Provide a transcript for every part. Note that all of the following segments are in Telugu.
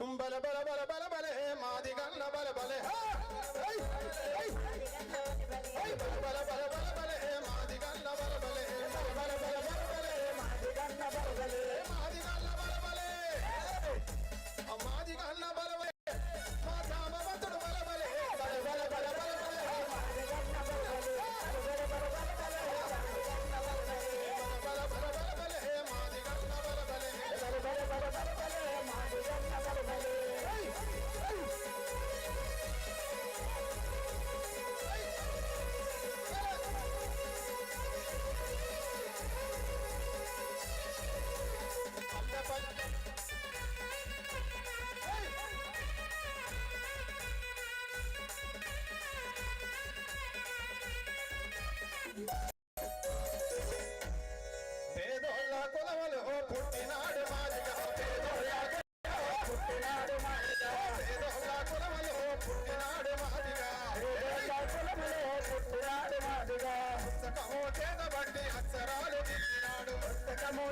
బల బల బల బల బలే మాది గన్న బల బలే బల బల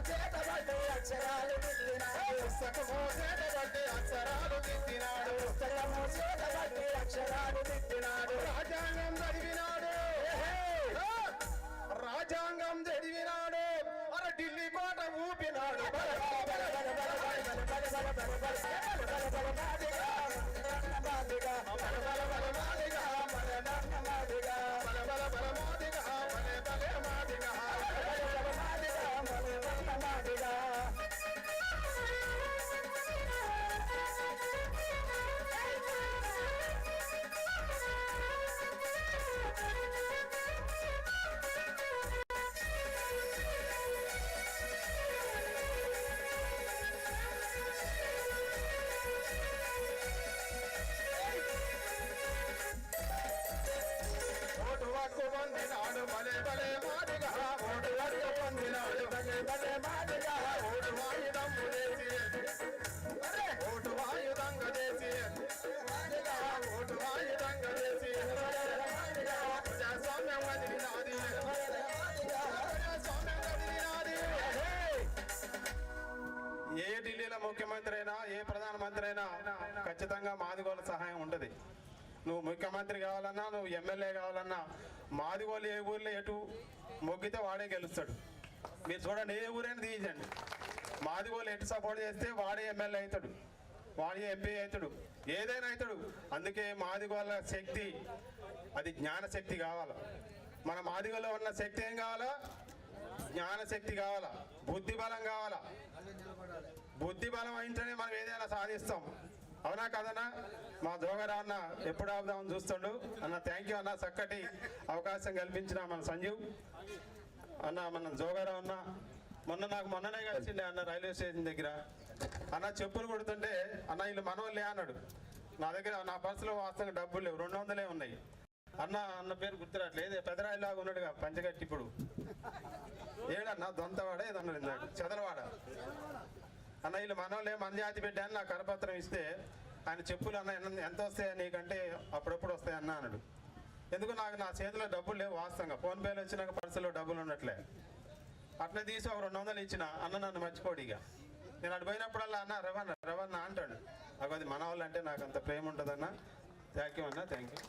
చేతబడ్డే అక్షరాలు దిద్దినాడు పుస్తకము చేతబడ్డే అక్షరాలు దిద్దినాడు పుస్తకము చేతబడ్డే అక్షరాలు దిద్దినాడు రాజ్యాంగం చదివినాడు రాజ్యాంగం చదివినాడు అరే ఢిల్లీ కోట ఊపినాడు బల बिना ಬಂದಿನಾಡು ಬಲೆ ಬಲೆ ಮಾಡಿದ ಓಡುಗರಿಗೆ ಬಂದಿನಾಡು ಬಲೆ ಬಲೆ ಮಾಡಿ ముఖ్యమంత్రి అయినా ఏ ప్రధానమంత్రి అయినా ఖచ్చితంగా మాదిగోళ్ళ సహాయం ఉంటుంది. నువ్వు ముఖ్యమంత్రి కావాలన్నా నువ్వు ఎమ్మెల్యే కావాలన్నా మాదిగోళ్ళు ఏ ఊర్లో ఎటు మొగ్గితే వాడే గెలుస్తాడు. మీరు చూడండి ఏ ఊరైనా తీయండి మాదిగోళ్ళు ఎటు సపోర్ట్ చేస్తే వాడే ఎమ్మెల్యే అవుతాడు వాడే ఎంపీ అవుతాడు ఏదైనా అవుతాడు. అందుకే మాదిగోళ్ళ శక్తి అది జ్ఞానశక్తి కావాలా. మన మాదిగోళ్ళలో ఉన్న శక్తి ఏం కావాలా? జ్ఞానశక్తి కావాలా. బుద్ధి బలం కావాలా. బుద్ధి బలం అయితేనే మనం ఏదైనా సాధిస్తాం. అవునా కదన్నా? మా జోగరా అన్న ఎప్పుడు ఆపుదామని చూస్తుండు. అన్న థ్యాంక్ యూ అన్న. చక్కటి అవకాశం కల్పించిన మన సంజీవ్. అన్న మన జోగరా అన్న. మొన్న నాకు మొన్ననే కలిసిండే అన్న రైల్వే స్టేషన్ దగ్గర. అన్న చెప్పులు కొడుతుంటే అన్న వీళ్ళు మనోళ్ళే అన్నాడు. నా దగ్గర నా పర్సులో వాస్తవంగా డబ్బులు లేవు. రెండు వందలే ఉన్నాయి. అన్న అన్న పేరు గుర్తురాట్లేదు పెదరాయిలాగా ఉన్నాడుగా పంచగట్టి ఇప్పుడు. ఏడన్నా దొంతవాడ ఏదన్నాడు ఇందాక చదలవాడ? అన్న వీళ్ళు మనోళ్ళే మన జాతి బిడ్డ అని నాకు కరపత్రం ఇస్తే ఆయన చెప్పులు అన్న ఎంత వస్తాయి నీకంటే అప్పుడప్పుడు వస్తాయి అన్న అన్నాడు. ఎందుకు నాకు నా చేతిలో డబ్బులు లేవు వాస్తవంగా? ఫోన్పేలో వచ్చినాక పర్సులో డబ్బులు ఉన్నట్లే అట్లా తీసి ఒక రెండు వందలు ఇచ్చిన అన్న నన్ను మర్చిపోడు ఇక. నేను అటు పోయినప్పుడల్లా అన్న రవణ రవణ అంటాడు. నాకు అది మన వాళ్ళు అంటే నాకు అంత ప్రేమ ఉంటుందన్న. థ్యాంక్ యూ అన్న థ్యాంక్ యూ